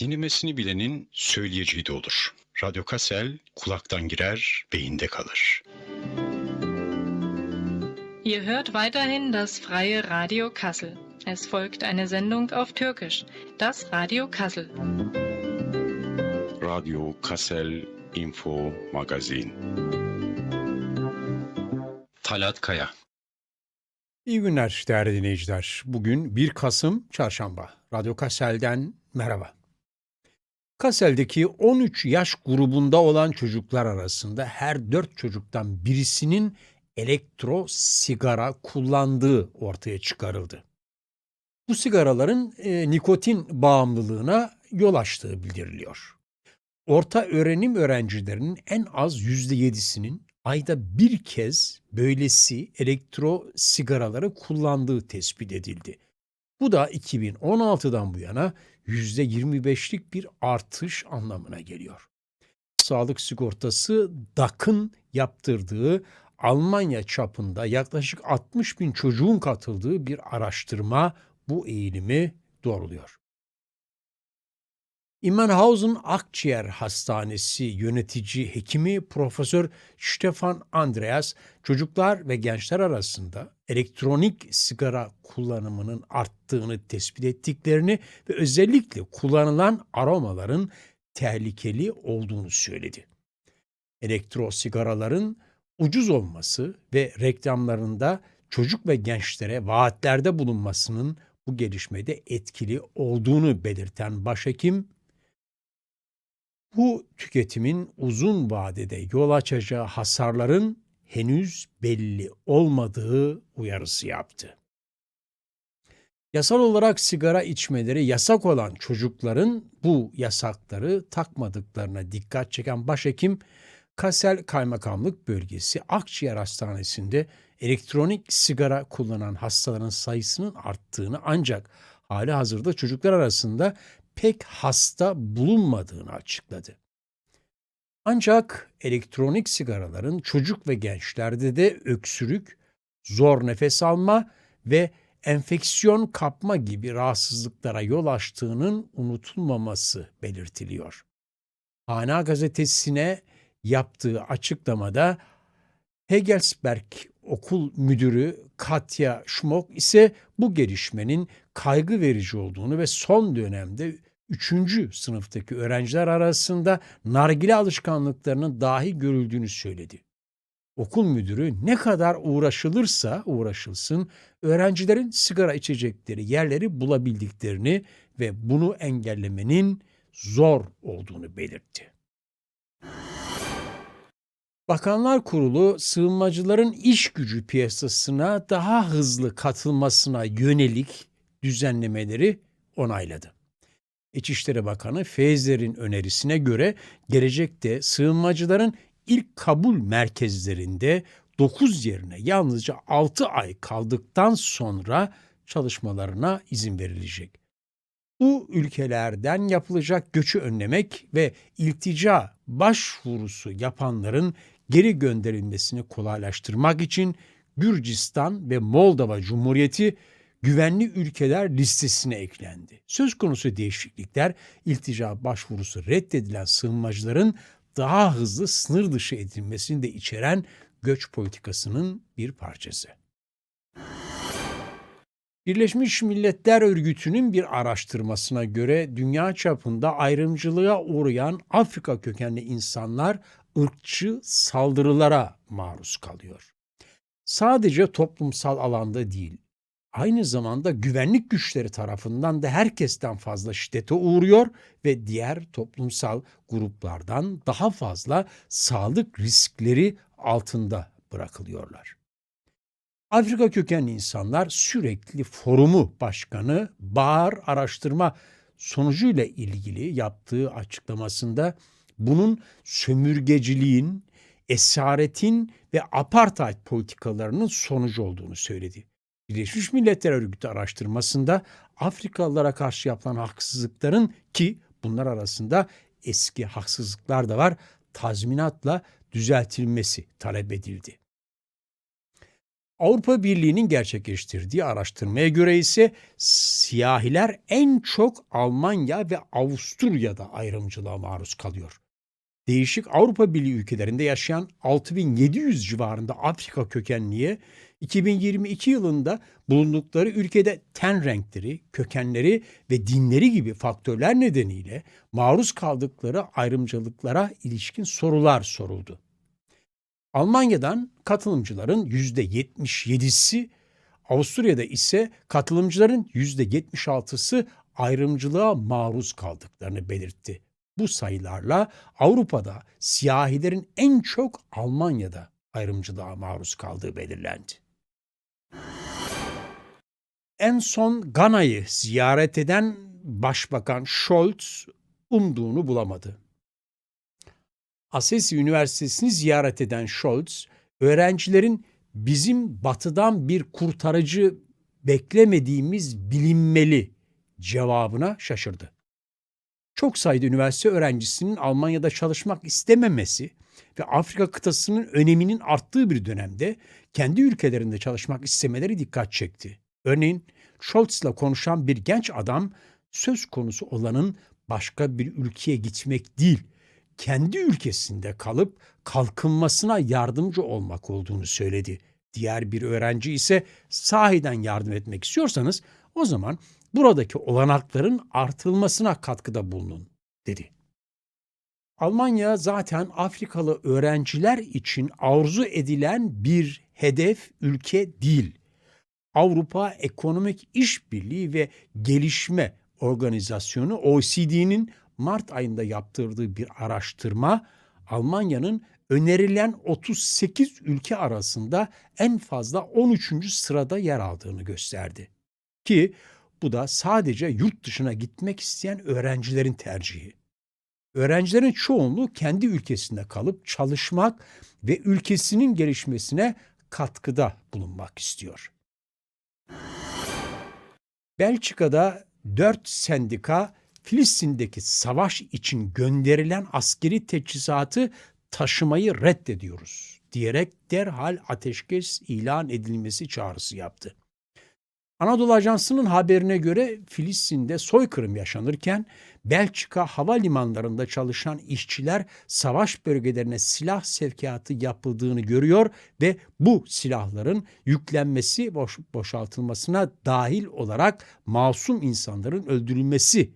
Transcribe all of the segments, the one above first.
Dinlemesini bilenin söyleyeceği de olur. Radyo Kassel kulaktan girer, beyinde kalır. Ihr hört weiterhin das freie Radio Kassel. Es folgt eine Sendung auf Türkisch, das Radio Kassel. Radyo Kassel Info Magazin Talat Kaya İyi günler değerli dinleyiciler. Bugün 1 Kasım Çarşamba. Radyo Kassel'den merhaba. Kassel'deki 13 yaş grubunda olan çocuklar arasında her 4 çocuktan birisinin elektro sigara kullandığı ortaya çıkarıldı. Bu sigaraların e, nikotin bağımlılığına yol açtığı bildiriliyor. Orta öğrenim öğrencilerinin en az %7'sinin ayda bir kez böylesi elektro sigaraları kullandığı tespit edildi. Bu da 2016'dan bu yana %25'lik bir artış anlamına geliyor. Sağlık sigortası DAK'ın yaptırdığı Almanya çapında yaklaşık 60 bin çocuğun katıldığı bir araştırma bu eğilimi doğruluyor. Immenhausen Akciğer Hastanesi yönetici hekimi Profesör Stefan Andreas çocuklar ve gençler arasında elektronik sigara kullanımının arttığını tespit ettiklerini ve özellikle kullanılan aromaların tehlikeli olduğunu söyledi. Elektro sigaraların ucuz olması ve reklamlarında çocuk ve gençlere vaatlerde bulunmasının bu gelişmede etkili olduğunu belirten başhekim bu tüketimin uzun vadede yol açacağı hasarların henüz belli olmadığı uyarısı yaptı. Yasal olarak sigara içmeleri yasak olan çocukların bu yasakları takmadıklarına dikkat çeken başhekim, Kassel Kaymakamlık Bölgesi Akciğer Hastanesi'nde elektronik sigara kullanan hastaların sayısının arttığını ancak hali hazırda çocuklar arasında pek hasta bulunmadığını açıkladı. Ancak elektronik sigaraların çocuk ve gençlerde de öksürük, zor nefes alma ve enfeksiyon kapma gibi rahatsızlıklara yol açtığının unutulmaması belirtiliyor. Hana gazetesine yaptığı açıklamada Hegelsberg Okul Müdürü Katya Schmock ise bu gelişmenin kaygı verici olduğunu ve son dönemde 3. sınıftaki öğrenciler arasında nargile alışkanlıklarının dahi görüldüğünü söyledi. Okul müdürü ne kadar uğraşılırsa uğraşılsın öğrencilerin sigara içecekleri yerleri bulabildiklerini ve bunu engellemenin zor olduğunu belirtti. Bakanlar Kurulu sığınmacıların iş gücü piyasasına daha hızlı katılmasına yönelik düzenlemeleri onayladı. İçişleri Bakanı Feyzler'in önerisine göre gelecekte sığınmacıların ilk kabul merkezlerinde 9 yerine yalnızca 6 ay kaldıktan sonra çalışmalarına izin verilecek. Bu ülkelerden yapılacak göçü önlemek ve iltica başvurusu yapanların geri gönderilmesini kolaylaştırmak için Gürcistan ve Moldova Cumhuriyeti güvenli ülkeler listesine eklendi. Söz konusu değişiklikler iltica başvurusu reddedilen sığınmacıların daha hızlı sınır dışı edilmesini de içeren göç politikasının bir parçası. Birleşmiş Milletler Örgütü'nün bir araştırmasına göre dünya çapında ayrımcılığa uğrayan Afrika kökenli insanlar ırkçı saldırılara maruz kalıyor. Sadece toplumsal alanda değil, aynı zamanda güvenlik güçleri tarafından da herkesten fazla şiddete uğruyor ve diğer toplumsal gruplardan daha fazla sağlık riskleri altında bırakılıyorlar. Afrika kökenli insanlar sürekli forumu başkanı Bağır araştırma sonucuyla ilgili yaptığı açıklamasında bunun sömürgeciliğin, esaretin ve apartheid politikalarının sonucu olduğunu söyledi. Birleşmiş Milletler Örgütü araştırmasında Afrikalılara karşı yapılan haksızlıkların ki bunlar arasında eski haksızlıklar da var tazminatla düzeltilmesi talep edildi. Avrupa Birliği'nin gerçekleştirdiği araştırmaya göre ise siyahiler en çok Almanya ve Avusturya'da ayrımcılığa maruz kalıyor. Değişik Avrupa Birliği ülkelerinde yaşayan 6700 civarında Afrika kökenliye 2022 yılında bulundukları ülkede ten renkleri, kökenleri ve dinleri gibi faktörler nedeniyle maruz kaldıkları ayrımcılıklara ilişkin sorular soruldu. Almanya'dan katılımcıların %77'si, Avusturya'da ise katılımcıların %76'sı ayrımcılığa maruz kaldıklarını belirtti. Bu sayılarla Avrupa'da siyahilerin en çok Almanya'da ayrımcılığa maruz kaldığı belirlendi. En son Gana'yı ziyaret eden Başbakan Scholz umduğunu bulamadı. Assisi Üniversitesi'ni ziyaret eden Scholz, öğrencilerin bizim batıdan bir kurtarıcı beklemediğimiz bilinmeli cevabına şaşırdı. Çok sayıda üniversite öğrencisinin Almanya'da çalışmak istememesi ve Afrika kıtasının öneminin arttığı bir dönemde kendi ülkelerinde çalışmak istemeleri dikkat çekti. Örneğin Scholz'la konuşan bir genç adam söz konusu olanın başka bir ülkeye gitmek değil, kendi ülkesinde kalıp kalkınmasına yardımcı olmak olduğunu söyledi. Diğer bir öğrenci ise sahiden yardım etmek istiyorsanız o zaman buradaki olanakların artılmasına katkıda bulunun dedi. Almanya zaten Afrikalı öğrenciler için arzu edilen bir hedef ülke değil. Avrupa Ekonomik İşbirliği ve Gelişme Organizasyonu OECD'nin Mart ayında yaptırdığı bir araştırma Almanya'nın önerilen 38 ülke arasında en fazla 13. sırada yer aldığını gösterdi. Ki bu da sadece yurt dışına gitmek isteyen öğrencilerin tercihi. Öğrencilerin çoğunluğu kendi ülkesinde kalıp çalışmak ve ülkesinin gelişmesine katkıda bulunmak istiyor. Belçika'da dört sendika Filistin'deki savaş için gönderilen askeri teçhizatı taşımayı reddediyoruz diyerek derhal ateşkes ilan edilmesi çağrısı yaptı. Anadolu Ajansı'nın haberine göre Filistin'de soykırım yaşanırken Belçika havalimanlarında çalışan işçiler savaş bölgelerine silah sevkiyatı yapıldığını görüyor ve bu silahların yüklenmesi, boş, boşaltılmasına dahil olarak masum insanların öldürülmesi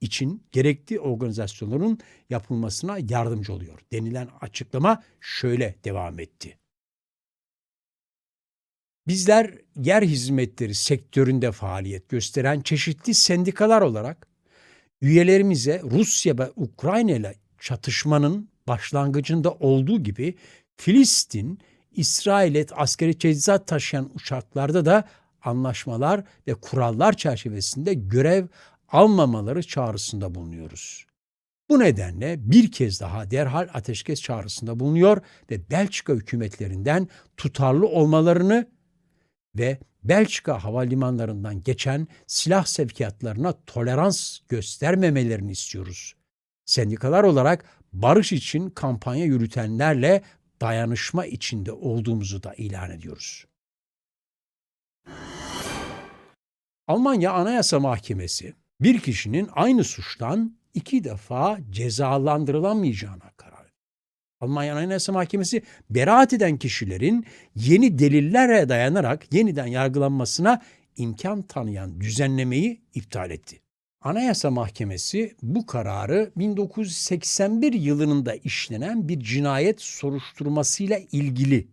için gerekli organizasyonların yapılmasına yardımcı oluyor. Denilen açıklama şöyle devam etti. Bizler yer hizmetleri sektöründe faaliyet gösteren çeşitli sendikalar olarak üyelerimize Rusya ve Ukrayna ile çatışmanın başlangıcında olduğu gibi Filistin, İsrail'e askeri teçhizat taşıyan uçaklarda da anlaşmalar ve kurallar çerçevesinde görev almamaları çağrısında bulunuyoruz. Bu nedenle bir kez daha derhal ateşkes çağrısında bulunuyor ve Belçika hükümetlerinden tutarlı olmalarını ve Belçika havalimanlarından geçen silah sevkiyatlarına tolerans göstermemelerini istiyoruz. Sendikalar olarak barış için kampanya yürütenlerle dayanışma içinde olduğumuzu da ilan ediyoruz. Almanya Anayasa Mahkemesi bir kişinin aynı suçtan iki defa cezalandırılamayacağına. Almanya Anayasa Mahkemesi beraat eden kişilerin yeni delillere dayanarak yeniden yargılanmasına imkan tanıyan düzenlemeyi iptal etti. Anayasa Mahkemesi bu kararı 1981 yılında işlenen bir cinayet soruşturmasıyla ilgili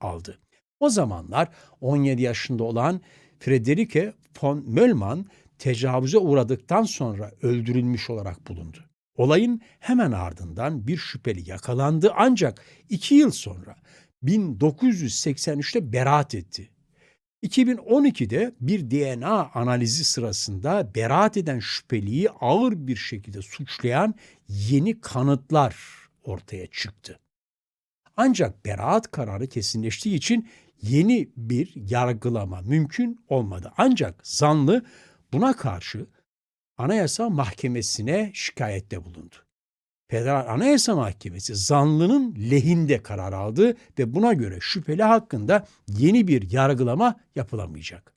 aldı. O zamanlar 17 yaşında olan Friederike von Möllmann tecavüze uğradıktan sonra öldürülmüş olarak bulundu. Olayın hemen ardından bir şüpheli yakalandı ancak iki yıl sonra 1983'te beraat etti. 2012'de bir DNA analizi sırasında beraat eden şüpheliyi ağır bir şekilde suçlayan yeni kanıtlar ortaya çıktı. Ancak beraat kararı kesinleştiği için yeni bir yargılama mümkün olmadı. Ancak zanlı buna karşı Anayasa Mahkemesi'ne şikayette bulundu. Federal Anayasa Mahkemesi zanlının lehinde karar aldı ve buna göre şüpheli hakkında yeni bir yargılama yapılamayacak.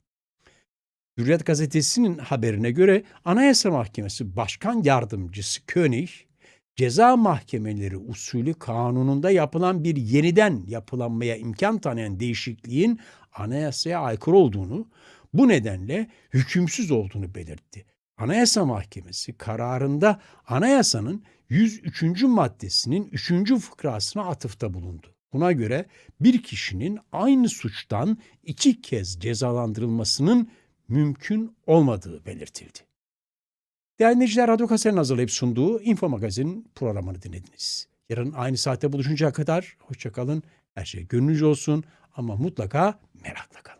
Hürriyet gazetesinin haberine göre Anayasa Mahkemesi Başkan Yardımcısı König, ceza mahkemeleri usulü kanununda yapılan bir yeniden yapılanmaya imkan tanıyan değişikliğin anayasaya aykırı olduğunu, bu nedenle hükümsüz olduğunu belirtti. Anayasa Mahkemesi kararında anayasanın 103. maddesinin 3. fıkrasına atıfta bulundu. Buna göre bir kişinin aynı suçtan iki kez cezalandırılmasının mümkün olmadığı belirtildi. Değerli dinleyiciler, Radyo Kaser'in hazırlayıp sunduğu Info Magazin programını dinlediniz. Yarın aynı saatte buluşuncaya kadar hoşçakalın. Her şey gönlünüzce olsun ama mutlaka merakla kalın.